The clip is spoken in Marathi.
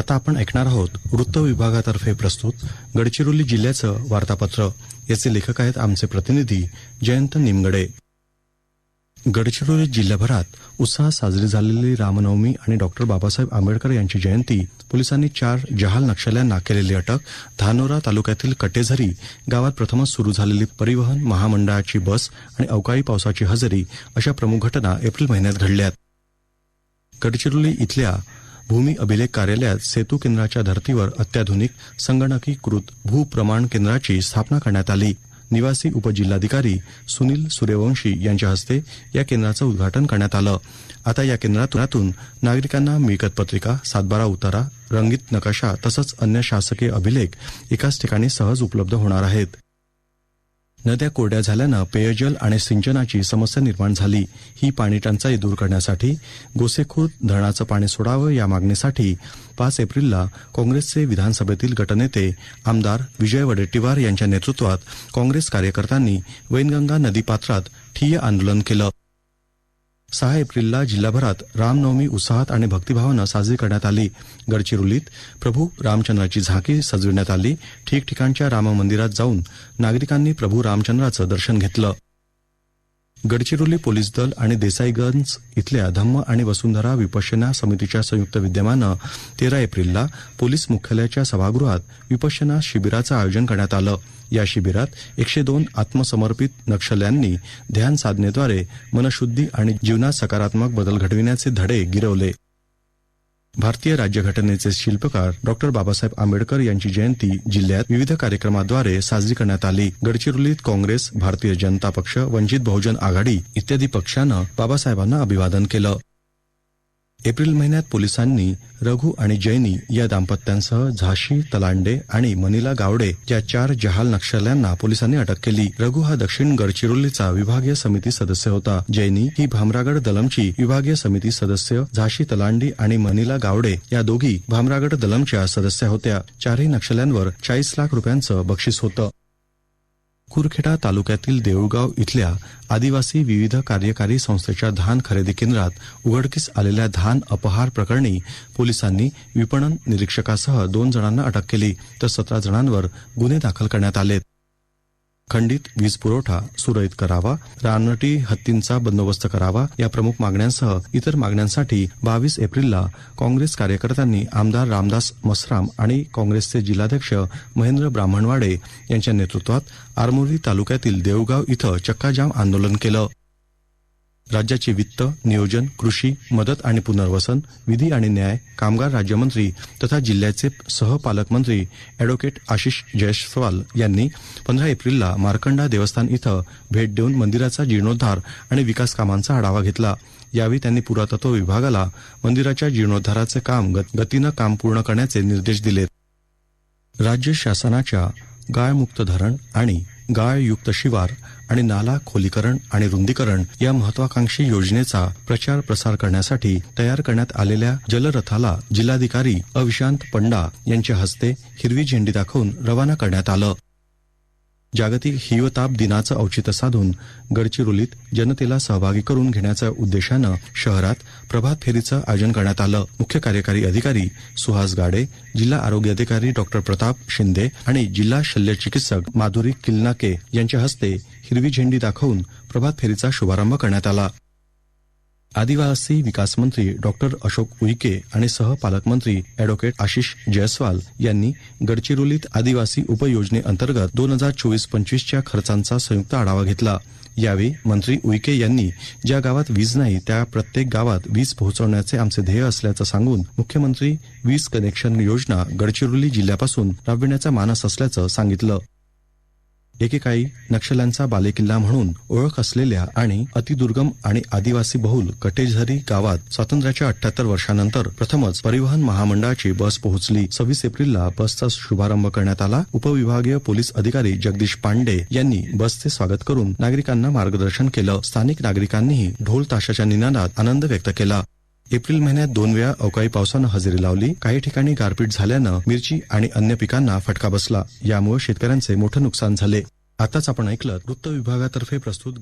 आता आपण ऐकणार आहोत वृत्त विभागातर्फे प्रस्तुत गडचिरोली जिल्ह्याचं वार्तापत्र. याचे लेखक आहेत आमचे प्रतिनिधी जयंत निमगडे. गडचिरोली जिल्ह्याभरात उत्साहात साजरी झालेली रामनवमी आणि डॉक्टर बाबासाहेब आंबेडकर यांची जयंती पोलिसांनी चार जहाल नक्षल्यांना केलेली अटक. धानोरा तालुक्यातील कटेझरी गावात प्रथमच सुरू झालेली परिवहन महामंडळाची बस आणि अवकाळी पावसाची हजेरी अशा प्रमुख घटना एप्रिल महिन्यात घडल्यात. गडचिरोली इथल्या भूमी अभिलेख कार्यालयात सेतू केंद्राच्या धर्तीवर अत्याधुनिक संगणकीकृत भूप्रमाण केंद्राची स्थापना करण्यात आली. निवासी उपजिल्हाधिकारी सुनील सूर्यवंशी यांच्या हस्ते या केंद्राचं उद्घाटन करण्यात आलं. आता या केंद्रातून नागरिकांना मिळकत पत्रिका सातबारा उतारा रंगीत नकाशा तसंच अन्य शासकीय अभिलेख एकाच ठिकाणी सहज उपलब्ध होणार आहेत. नद्या कोरड्या झाल्यानं पेयजल आणि सिंचनाची समस्या निर्माण झाली. ही पाणी टंचाई दूर करण्यासाठी गोसेखुर्द धरणाचं पाणी सोडावं या मागणीसाठी पाच एप्रिलला काँग्रेसचे विधानसभेतील गटनेते आमदार विजय वडेट्टीवार यांच्या नेतृत्वात काँग्रेस कार्यकर्त्यांनी वैनगंगा नदीपात्रात ठिय आंदोलन केलं. सहा एप्रिलला जिल्हाभरात रामनवमी उत्साहात आणि भक्तिभावानं साजरी करण्यात आली. गडचिरोलीत प्रभू रामचंद्राची झाकी सजविण्यात आली. ठिकठिकाणच्या राम मंदिरात जाऊन नागरिकांनी प्रभू रामचंद्राचं दर्शन घेतलं. गडचिरोली पोलीस दल आणि देसाईगंज इथल्या धम्म आणि वसुंधरा विपश्यना समितीच्या संयुक्त विद्यमानं तेरा एप्रिलला पोलीस मुख्यालयाच्या सभागृहात विपश्यना शिबिराचं आयोजन करण्यात आलं. या शिबिरात एकशे दोन आत्मसमर्पित नक्षल्यांनी ध्यान साधनेद्वारे मनशुद्धी आणि जीवनात सकारात्मक बदल घडविण्याचे धडे गिरवले. भारतीय राज्यघटनेचे शिल्पकार डॉक्टर बाबासाहेब आंबेडकर यांची जयंती जिल्ह्यात विविध कार्यक्रमाद्वारे साजरी करण्यात आली. गडचिरोलीत काँग्रेस भारतीय जनता पक्ष वंचित बहुजन आघाडी इत्यादी पक्षानं बाबासाहेबांना अभिवादन केलं. एप्रिल महिन्यात पोलिसांनी रघु आणि जैनी या दाम्पत्यांसह झाशी तलांडे आणि मनिला गावडे या चार जहाल नक्षल्यांना पोलिसांनी अटक केली. रघु हा दक्षिण गडचिरोलीचा विभागीय समिती सदस्य होता. जैनी ही भामरागड दलमची विभागीय समिती सदस्य झाशी तलांडी आणि मनिला गावडे या दोघी भामरागड दलमच्या सदस्या होत्या. चारही नक्षल्यांवर चाळीस लाख रुपयांचं बक्षीस होतं. कुरखेडा तालुक्यातील देऊळगाव इथल्या आदिवासी विविध कार्यकारी संस्थेच्या धान खरेदी केंद्रात उघडकीस आलेल्या धान अपहार प्रकरणी पोलिसांनी विपणन निरीक्षकासह दोन जणांना अटक केली तर सतरा जणांवर गुन्हे दाखल करण्यात आलेत. खंडित वीज पुरवठा सुरळीत करावा रानटी हत्तींचा बंदोबस्त करावा या प्रमुख मागण्यांसह इतर मागण्यांसाठी बावीस एप्रिलला काँग्रेस कार्यकर्त्यांनी आमदार रामदास मसराम आणि काँग्रेसचे जिल्हाध्यक्ष महेंद्र ब्राह्मणवाडे यांच्या नेतृत्वात आरमोरी तालुक्यातील देवगाव इथं चक्काजाम आंदोलन केलं. राज्याचे वित्त नियोजन कृषी मदत आणि पुनर्वसन विधी आणि न्याय कामगार राज्यमंत्री तथा जिल्ह्याचे सहपालकमंत्री अॅडव्होकेट आशिष जयस्वाल यांनी पंधरा एप्रिलला मार्कंडा देवस्थान इथं भेट देऊन मंदिराचा जीर्णोद्धार आणि विकास कामांचा आढावा घेतला. यावेळी त्यांनी पुरातत्व विभागाला मंदिराच्या जीर्णोद्धाराचे काम गतीनं काम पूर्ण करण्याचे निर्देश दिलेत. राज्य शासनाच्या गाळमुक्त धरण आणि गाळयुक्त शिवार आणि नाला खोलीकरण आणि रुंदीकरण या महत्वाकांक्षी योजनेचा प्रचार प्रसार करण्यासाठी तयार करण्यात आलेल्या जलरथाला जिल्हाधिकारी अविशांत पंडा यांच्या हस्ते हिरवी झेंडी दाखवून रवाना करण्यात आलं. जागतिक हिवताप दिनाचं औचित्य साधून गडचिरोलीत जनतेला सहभागी करून घेण्याच्या उद्देशानं शहरात प्रभात फेरीचं आयोजन करण्यात आलं. मुख्य कार्यकारी अधिकारी सुहास गाडे जिल्हा आरोग्य अधिकारी डॉक्टर प्रताप शिंदे आणि जिल्हा शल्य चिकित्सक माधुरी किल्नाके यांच्या हस्ते हिरवी झेंडी दाखवून प्रभात फेरीचा शुभारंभ करण्यात आला. आदिवासी विकास मंत्री डॉक्टर अशोक उईके आणि सहपालकमंत्री अॅडव्होकेट आशिष जयस्वाल यांनी गडचिरोलीत आदिवासी उपयोजनेअंतर्गत दोन हजार चोवीस पंचवीसच्या खर्चांचा संयुक्त आढावा घेतला. यावेळी मंत्री उईके यांनी ज्या गावात वीज नाही त्या प्रत्येक गावात वीज पोहोचवण्याचे आमचे ध्येय असल्याचं सांगून मुख्यमंत्री वीज कनेक्शन योजना गडचिरोली जिल्ह्यापासून राबविण्याचा मानस असल्याचं सांगितलं. एकेकाळी नक्षल्यांचा बालेकिल्ला म्हणून ओळख असलेल्या आणि अतिदुर्गम आणि आदिवासी बहुल कटेझरी गावात स्वातंत्र्याच्या अठ्याहत्तर वर्षानंतर प्रथमच परिवहन महामंडळाची बस पोहोचली. सव्वीस एप्रिलला बसचा शुभारंभ करण्यात आला. उपविभागीय पोलीस अधिकारी जगदीश पांडे यांनी बसचे स्वागत करून नागरिकांना मार्गदर्शन केलं. स्थानिक नागरिकांनीही ढोल ताशाच्या निनादात आनंद व्यक्त केला. एप्रिल महिन्यात दोन वेळा अवकाळी पावसानं हजेरी लावली. काही ठिकाणी गारपीट झाल्यानं मिरची आणि अन्य पिकांना फटका बसला. यामुळे शेतकऱ्यांचे मोठं नुकसान झाले. आताच आपण ऐकलं वृत्त विभागातर्फे प्रस्तुत